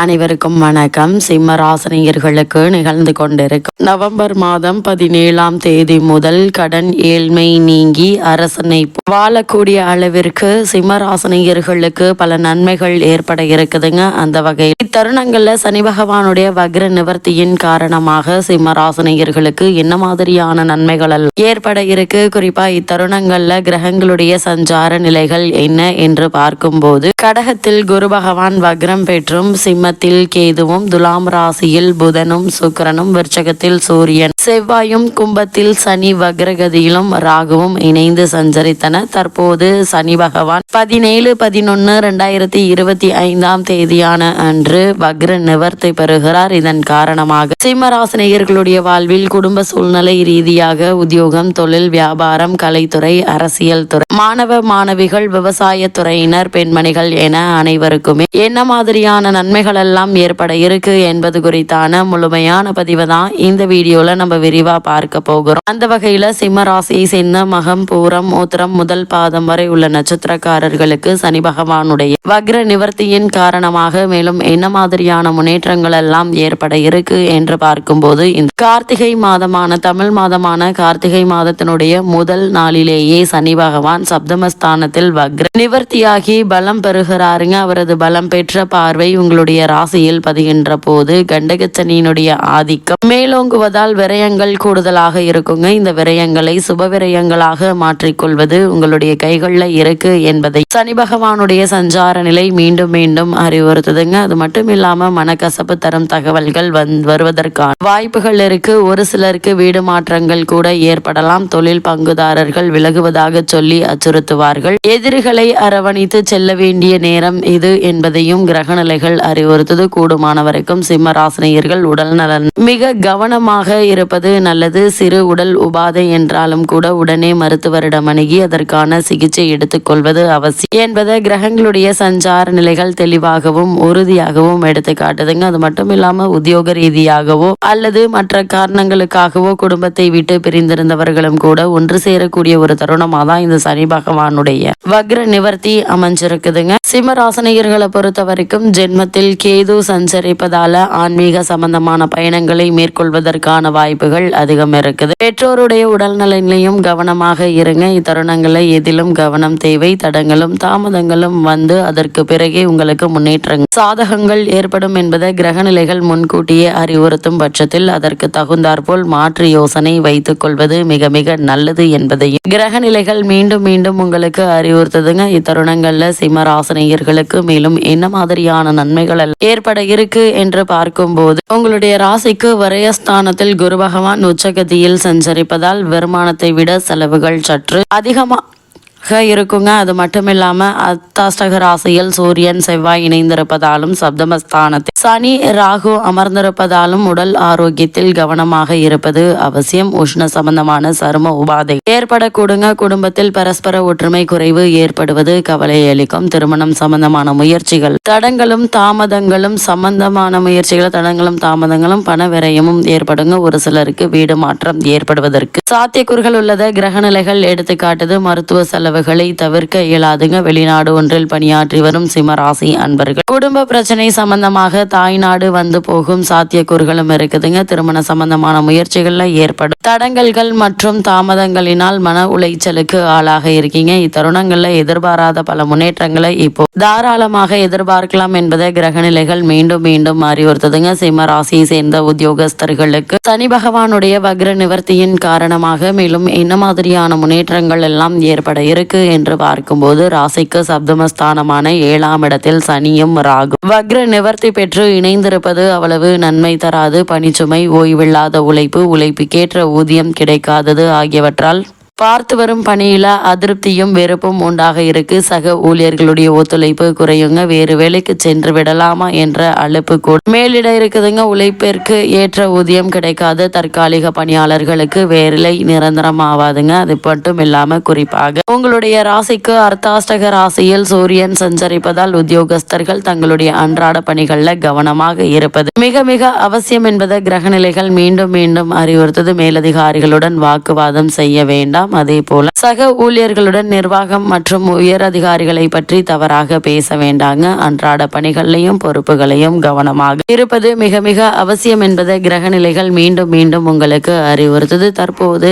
அனைவருக்கும் வணக்கம். சிம்ம ராசினியர்களுக்கு நிகழ்ந்து கொண்டிருக்கும் நவம்பர் மாதம் பதினேழாம் தேதி முதல் கடன் ஏழ்மை நீங்கி அரசனை வாழக்கூடிய அளவிற்கு சிம்மராசினியர்களுக்கு பல நன்மைகள் ஏற்பட இருக்குதுங்க. அந்த வகையில் இத்தருணங்கள்ல சனி பகவானுடைய வக்ர நிவர்த்தியின் காரணமாக சிம்மராசினியர்களுக்கு என்ன மாதிரியான நன்மைகள் ஏற்பட இருக்கு? குறிப்பா இத்தருணங்கள்ல கிரகங்களுடைய சஞ்சார நிலைகள் என்ன என்று பார்க்கும்போது கடகத்தில் குரு பகவான் வக்ரம் பெற்றும் சிம்ம சிம்மத்தில் கேதுவும் துலாம் ராசியில் புதனும் சுக்கிரனும் விருச்சகத்தில் சூரியன். செவ்வாயும் கும்பத்தில் சனி வக்ரகதியிலும் ராகுவும் இணைந்து சஞ்சரித்தன. தற்போது சனி பகவான் பதினேழு பதினொன்னு ரெண்டாயிரத்தி இருபத்தி ஐந்தாம் தேதியான அன்று வக்ர நிவர்த்தி பெறுகிறார். இதன் காரணமாக சிம்மராசினியர்களுடைய வாழ்வில் குடும்ப சூழ்நிலை ரீதியாக உத்தியோகம் தொழில் வியாபாரம் கலைத்துறை அரசியல் துறை மாணவ மாணவிகள் விவசாய துறையினர் பெண்மணிகள் என அனைவருக்குமே என்ன மாதிரியான நன்மைகள் எல்லாம் ஏற்பட இருக்கு என்பது குறித்தான முழுமையான பதிவு தான் இந்த வீடியோல நம்ம விரிவா பார்க்க போகிறோம். அந்த வகையில சிம்ம ராசியை சேர்ந்த மகம் பூரம் மூத்திரம் முதல் பாதம் வரை உள்ள நட்சத்திரக்காரர்களுக்கு சனி பகவானுடைய வக்ர நிவர்த்தியின் காரணமாக மேலும் என்ன மாதிரியான முன்னேற்றங்கள் எல்லாம் ஏற்பட இருக்கு என்று பார்க்கும்போது இந்த கார்த்திகை மாதமான தமிழ் மாதமான கார்த்திகை மாதத்தினுடைய முதல் நாளிலேயே சனி பகவான் சப்தமஸ்தானத்தில் வக்ர நிவர்த்தியாகி பலம் பெறுகிறாருங்க. அவரது பலம் பெற்ற பார்வை உங்களுடைய ராசியில் பதிகின்ற போது கண்டகச்சனியினுடைய ஆதிக்கம் மேலோங்குவதால் விரயங்கள் கூடுதலாக இருக்குங்க. இந்த விரயங்களை சுப விரயங்களாக மாற்றிக்கொள்வது உங்களுடைய கைகளில் இருக்கு என்பதை சனி பகவானுடைய சஞ்சார நிலை மீண்டும் மீண்டும் அறிவுறுத்துதுங்க. அது மட்டும் இல்லாம மனக்கசப்பு தரும் தகவல்கள் வந் வருவதற்கான வாய்ப்புகள் இருக்கு. ஒரு சிலருக்கு வீடு மாற்றங்கள் கூட ஏற்படலாம். தொழில் பங்குதாரர்கள் விலகுவதாக சொல்லி அச்சுறுத்துவார்கள். எதிரிகளை அரவணைத்து செல்ல வேண்டிய நேரம் இது என்பதையும் கிரகநிலைகள் அறிவுறுத்தது. கூடுமானவரைக்கும் சிம்ம ராசினியர்கள் உடல் நலன் மிக கவனமாக இருப்ப இருப்பது நல்லது. சிறு உடல் உபாதை என்றாலும் கூட உடனே மருத்துவரிடம் அணுகி அதற்கான சிகிச்சை எடுத்துக்கொள்வது அவசியம் என்பதை கிரகங்களுடைய சஞ்சார நிலைகள் தெளிவாகவும் உறுதியாகவும் எடுத்து காட்டுதுங்க. அது மட்டும் இல்லாம உத்தியோக ரீதியாகவோ அல்லது மற்ற காரணங்களுக்காகவோ குடும்பத்தை விட்டு பிரிந்திருந்தவர்களும் கூட ஒன்று சேரக்கூடிய ஒரு தருணமாக தான் இந்த சனி பகவானுடைய வக்ர நிவர்த்தி அமைஞ்சிருக்குதுங்க. சிம்மராசனியர்களை பொறுத்த வரைக்கும் ஜென்மத்தில் கேது சஞ்சரிப்பதால ஆன்மீக சம்பந்தமான பயணங்களை மேற்கொள்வதற்கான வாய்ப்பு வாய்ப்புகள் அதிகம் இருக்குது. பெற்றோருடைய உடல்நலனிலையும் கவனமாக இருங்க. இத்தருணங்களில் எதிலும் கவனம் தேவை. தடங்களும் தாமதங்களும் வந்து அதற்கு பிறகே உங்களுக்கு முன்னேற்றங்கள். சாதகங்கள் ஏற்படும் என்பதை கிரகநிலைகள் முன்கூட்டியே அறிவுறுத்தும் பட்சத்தில் அதற்கு தகுந்தாற்போல் மாற்று யோசனை வைத்துக் கொள்வது மிக மிக நல்லது என்பதையும் கிரகநிலைகள் மீண்டும் மீண்டும் உங்களுக்கு அறிவுறுத்துதுங்க. இத்தருணங்கள்ல சிம்மராசனையர்களுக்கு மேலும் என்ன மாதிரியான நன்மைகள் ஏற்பட இருக்கு என்று பார்க்கும்போது உங்களுடைய ராசிக்கு வரையஸ்தானத்தில் குரு பகவான் உச்சகதியில் சஞ்சரிப்பதால் வருமானத்தை விட செலவுகள் சற்று அதிகமாக இருக்குங்க. அது மட்டும் இல்லாம அத்தாஷ்டக ராசியில் சூரியன் செவ்வாய் இணைந்திருப்பதாலும் சப்தமஸ்தானத்தில் சனி ராகு அமர்ந்திருப்பதாலும் உடல் ஆரோக்கியத்தில் கவனமாக இருப்பது அவசியம். உஷ்ண சம்பந்தமான சரும உபாதை. ஏற்படக்கூடுங்க. குடும்பத்தில் பரஸ்பர ஒற்றுமை குறைவு ஏற்படுவது கவலை அளிக்கும். திருமணம் சம்பந்தமான முயற்சிகள். தடங்களும் தாமதங்களும் சம்பந்தமான முயற்சிகள். தடங்களும் தாமதங்களும் பண விரயமும் ஏற்படுங்க. ஒரு சிலருக்கு வீடு மாற்றம் ஏற்படுவதற்கு. சாத்தியக்கூறுகள் உள்ளத. கிரகநிலைகள் எடுத்துக்காட்டுது. மருத்துவ செலவுகளை தவிர்க்க இயலாதுங்க. வெளிநாடு ஒன்றில் பணியாற்றி வரும் சிம்மராசி அன்பர்கள். குடும்ப பிரச்சனை சம்பந்தமாக தாய்நாடு வந்து போகும் சாத்தியக்கூறுகளும் இருக்குதுங்க. திருமண சம்பந்தமான முயற்சிகள்ல ஏற்படும். தடங்கல்கள் மற்றும் தாமதங்களினால் மன உளைச்சலுக்கு ஆளாக இருக்கீங்க. இத்தருணங்கள்ல எதிர்பாராத பல முன்னேற்றங்களை இப்போ தாராளமாக எதிர்பார்க்கலாம் என்பதை கிரகநிலைகள் மீண்டும் மீண்டும் அறிவுறுத்துதுங்க. சிம்ம ராசியை சேர்ந்த உத்தியோகஸ்தர்களுக்கு சனி பகவானுடைய வக்ர நிவர்த்தியின் காரணமாக மேலும் என்ன மாதிரியான முன்னேற்றங்கள் எல்லாம் ஏற்பட இருக்கு என்று பார்க்கும்போது ராசிக்கு சப்தமஸ்தானமான ஏழாம் இடத்தில் சனியும் ராகு. வக்ர நிவர்த்தி பெற்று இணைந்திருப்பது அவ்வளவு நன்மை தராது. பணிச்சுமை ஓய்வில்லாத உழைப்பு உழைப்புக்கேற்ற ஊதியம் கிடைக்காதது ஆகியவற்றால் பார்த்து வரும் பணியில் அதிருப்தியும் வெறுப்பும் உண்டாக இருக்கு. சக ஊழியர்களுடைய ஒத்துழைப்பு குறையுங்க. வேறு வேலைக்கு சென்று விடலாமா என்ற அழைப்பு கூட மேலிட இருக்குதுங்க. உழைப்பிற்கு ஏற்ற ஊதியம் கிடைக்காது. தற்காலிக பணியாளர்களுக்கு வேலை நிரந்தரம் ஆவாதுங்க அது மட்டும் இல்லாம குறிப்பாக உங்களுடைய ராசிக்கு அர்த்தாஷ்டக ராசியில் சூரியன் சஞ்சரிப்பதால் உத்தியோகஸ்தர்கள் தங்களுடைய அன்றாட பணிகளில் கவனமாக இருப்பது மிக மிக அவசியம் என்பதை கிரகநிலைகள் மீண்டும் மீண்டும் அறிவுறுத்தது. மேலதிகாரிகளுடன் வாக்குவாதம் செய்ய வேண்டாம். வேண்டாம் அதே போல சக ஊழியர்களுடன் நிர்வாகம் மற்றும் உயர் அதிகாரிகளை பற்றி தவறாக பேச வேண்டாங்க. அன்றாட பணிகளையும் பொறுப்புகளையும் கவனமாக இருப்பது மிக மிக அவசியம் என்பதை கிரகநிலைகள் மீண்டும் மீண்டும் உங்களுக்கு அறிவுறுத்தது. தற்போது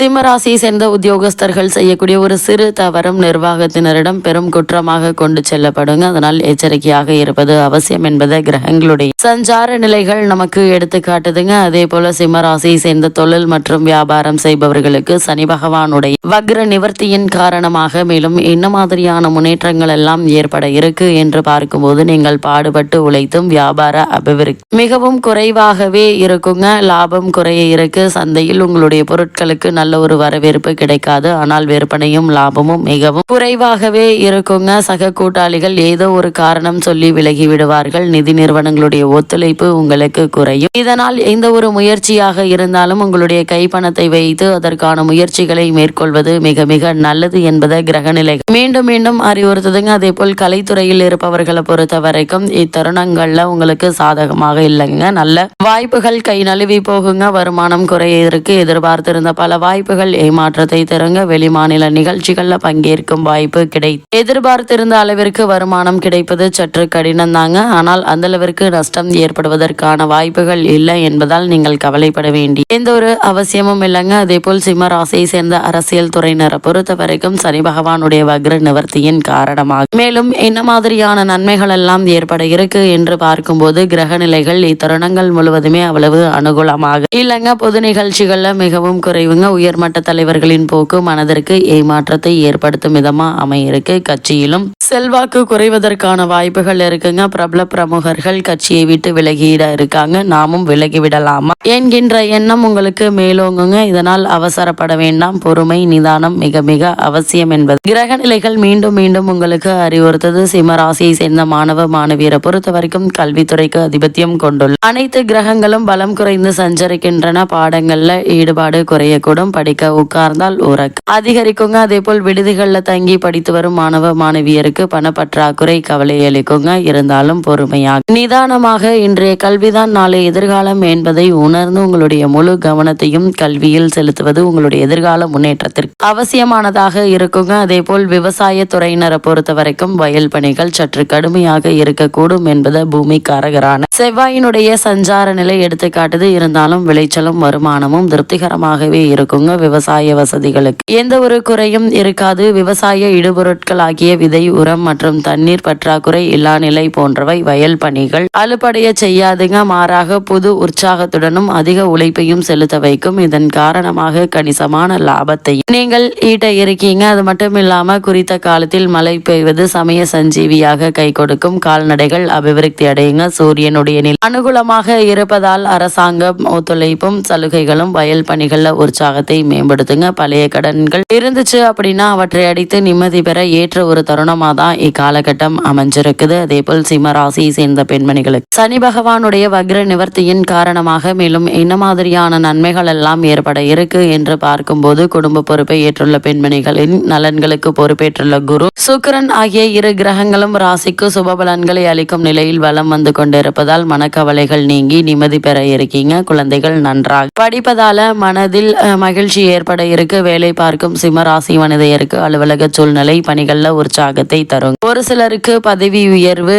சிம்மராசியை சேர்ந்த உத்தியோகஸ்தர்கள் செய்யக்கூடிய ஒரு சிறு தவறும் நிர்வாகத்தினரிடம் பெரும் குற்றமாக கொண்டு செல்லப்படுங்க. அதனால் எச்சரிக்கையாக இருப்பது அவசியம் என்பதை கிரகங்களுடைய சஞ்சார நிலைகள் நமக்கு எடுத்து காட்டுதுங்க. அதே போல சிம்மராசியை சேர்ந்த தொழில் மற்றும் வியாபாரம் செய்பவர்களுக்கு சனி பகவானுடைய வக்ர நிவர்த்தியின் காரணமாக மேலும் என்ன மாதிரியான முன்னேற்றங்கள் எல்லாம் ஏற்பட இருக்கு என்று பார்க்கும்போது நீங்கள் பாடுபட்டு உழைத்தும் வியாபார அபிவிருத்தி மிகவும் குறைவாகவே இருக்குங்க. லாபம் குறைய இருக்கு. சந்தையில் உங்களுடைய பொருட்களுக்கு நல்ல ஒரு வரவேற்பு கிடைக்காது. ஆனால் விற்பனையும் லாபமும் மிகவும் குறைவாகவே இருக்குங்க. சக கூட்டாளிகள் ஏதோ ஒரு காரணம் சொல்லி விலகி விடுவார்கள். நிதி நிறுவனங்களுடைய ஒத்துழைப்பு உங்களுக்கு குறையும். இதனால் எந்த ஒரு முயற்சியாக இருந்தாலும் உங்களுடைய கைப்பணத்தை வைத்து அதற்கான முயற்சிகளை மேற்கொள்வது மிக மிக நல்லது என்பதை கிரகநிலை மீண்டும் மீண்டும் அறிவுறுத்துதுங்க. அதே போல் கலைத்துறையில் இருப்பவர்களை பொறுத்த வரைக்கும் இத்தருணங்கள்ல உங்களுக்கு சாதகமாக இல்லைங்க. நல்ல வாய்ப்புகள் கை நழுவி போகுங்க. வருமானம் குறைய இருக்கு எதிர்பார்த்திருந்த பல வாய்ப்பு வாய்ப்புகள் ஏமாற்றத்தை தருங்க வெளிமாநில நிகழ்ச்சிகள்ல பங்கேற்கும் வாய்ப்பு கிடைத்து எதிர்பார்த்திருந்த அளவிற்கு வருமானம் கிடைப்பது சற்று கடினம் தாங்க ஆனால் அந்த அளவிற்கு நஷ்டம் ஏற்படுவதற்கான வாய்ப்புகள் இல்லை என்பதால் நீங்கள் கவலைப்பட வேண்டிய எந்த ஒரு அவசியமும் இல்லைங்க. அதே போல் சிம்ம ராசியை சேர்ந்த அரசியல் துறையினரை பொறுத்த வரைக்கும் சனி பகவானுடைய வக்ர நிவர்த்தியின் காரணமாக. மேலும் என்ன மாதிரியான நன்மைகள் எல்லாம் ஏற்பட இருக்கு என்று பார்க்கும்போது கிரக நிலைகள் இத்தருணங்கள் முழுவதுமே அவ்வளவு அனுகூலமாக இல்லைங்க. பொது நிகழ்ச்சிகள்ல மிகவும் குறைவுங்க. உயர்மட்ட தலைவர்களின் போக்கு மனதிற்கு ஏமாற்றத்தை ஏற்படுத்தும் விதமா அமையிருக்கு. கட்சியிலும் செல்வாக்கு குறைவதற்கான வாய்ப்புகள் இருக்குங்க. பிரபல பிரமுகர்கள் கட்சியை விட்டு விலகிட இருக்காங்க. நாமும் விலகி விடலாமா? என்கின்ற எண்ணம் உங்களுக்கு மேலோங்குங்க. இதனால் அவசரப்பட வேண்டாம். பொறுமை நிதானம் மிக மிக அவசியம் என்பது. கிரக நிலைகள் மீண்டும் மீண்டும் உங்களுக்கு அறிவுறுத்தது. சிம்மராசியை சேர்ந்த மாணவ மாணவியரை பொறுத்த வரைக்கும் கல்வித்துறைக்கு அதிபத்தியம் கொண்டுள்ள அனைத்து கிரகங்களும் பலம் குறைந்து சஞ்சரிக்கின்றன. பாடங்கள்ல ஈடுபாடு குறையக்கூடும். படிக்க உட்கார்ந்தால் உறக்க அதிகரிக்குங்க அதே போல் விடுதிகளில் தங்கி படித்து வரும் மாணவ மாணவியருக்கு பணப்பற்றாக்குறை கவலை அளிக்குங்க இருந்தாலும் பொறுமையாக. நிதானமாக இன்றைய கல்விதான் நாளை எதிர்காலம் என்பதை உணர்ந்து உங்களுடைய முழு கவனத்தையும் கல்வியில் செலுத்துவது உங்களுடைய எதிர்கால முன்னேற்றத்திற்கு அவசியமானதாக இருக்குங்க. அதே போல் விவசாய துறையினரை பொறுத்த வரைக்கும் வயல் பணிகள் சற்று கடுமையாக இருக்கக்கூடும் என்பதை பூமிக்காரகரான செவ்வாயினுடைய சஞ்சார நிலை எடுத்துக்காட்டுது. இருந்தாலும் விளைச்சலும் வருமானமும் திருப்திகரமாகவே இருக்கும் கொடுத்துருவாங்க விவசாய வசதிகளுக்கு. எந்த ஒரு குறையும் இருக்காது. விவசாய இடுபொருட்கள் ஆகிய விதை உரம் மற்றும் தண்ணீர் பற்றாக்குறை இல்லா நிலை போன்றவை வயல் பணிகள். அலுப்படைய செய்யாதுங்க. மாறாக புது உற்சாகத்துடனும் அதிக உழைப்பையும் செலுத்த வைக்கும். இதன் காரணமாக கணிசமான லாபத்தை. நீங்கள் ஈட்ட இருக்கீங்க. அது மட்டும் இல்லாம குறித்த காலத்தில் மழை பெய்வது சமய சஞ்சீவியாக கை கொடுக்கும். கால்நடைகள் அபிவிருத்தி அடையுங்க. சூரியனுடைய நிலை அனுகூலமாக இருப்பதால் அரசாங்கம் ஒத்துழைப்பும் சலுகைகளும் வயல் பணிகள் உற்சாகத்தை மேம்படுத்துங்க. பழைய கடன்கள் இருந்துச்சு அப்படின்னா அவற்றை அடித்து நிம்மதி பெற ஏற்ற ஒரு தருணமாக தான் இக்காலகட்டம் அமைஞ்சிருக்குது. அதே போல் சிம்ம ராசியை சேர்ந்த பெண்மணிகளுக்கு சனி பகவானுடைய வக்ர நிவர்த்தியின் காரணமாக மேலும் என்ன மாதிரியான நன்மைகள் எல்லாம் ஏற்பட இருக்கு என்று பார்க்கும்போது குடும்ப பொறுப்பை ஏற்றுள்ள பெண்மணிகளின் நலன்களுக்கு பொறுப்பேற்றுள்ள குரு சுக்கரன் ஆகிய இரு கிரகங்களும் ராசிக்கு சுபபலன்களை அளிக்கும் நிலையில் வலம் வந்து கொண்டிருப்பதால் மனக்கவலைகள் நீங்கி நிம்மதி பெற இருக்கீங்க. குழந்தைகள் நன்றாக படிப்பதால மனதில் அஹ், மகிழ்ச்சி ஏற்பட இருக்கு. வேலை பார்க்கும் சிம்மராசி மனிதையருக்கு அலுவலக சூழ்நிலை பணிகளில் உற்சாகத்தை தரும். ஒரு சிலருக்கு பதவி உயர்வு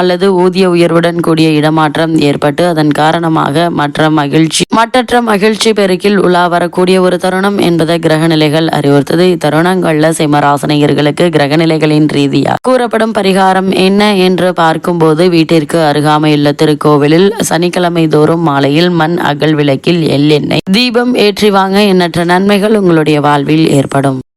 அல்லது ஊதிய உயர்வுடன் கூடிய இடமாற்றம் ஏற்பட்டு அதன் காரணமாக மற்ற மகிழ்ச்சி மற்றற்ற மகிழ்ச்சி பெருக்கில் உலா வரக்கூடிய ஒரு தருணம் என்பதை கிரகநிலைகள் அறிவுறுத்தது. இத்தருணங்கள்ல சிம்மராசனையர்களுக்கு கிரகநிலைகளின் ரீதியாக கூறப்படும் பரிகாரம் என்ன என்று பார்க்கும்போது வீட்டிற்கு அருகாமையுள்ள திருக்கோவிலில் சனிக்கிழமை தோறும் மாலையில் மண் அகல் விளக்கில் எள்ளெண்ணெய் தீபம் ஏற்றி வாங்க எண்ணற்ற நன்மைகள் உங்களுடைய வாழ்வில் ஏற்படும்.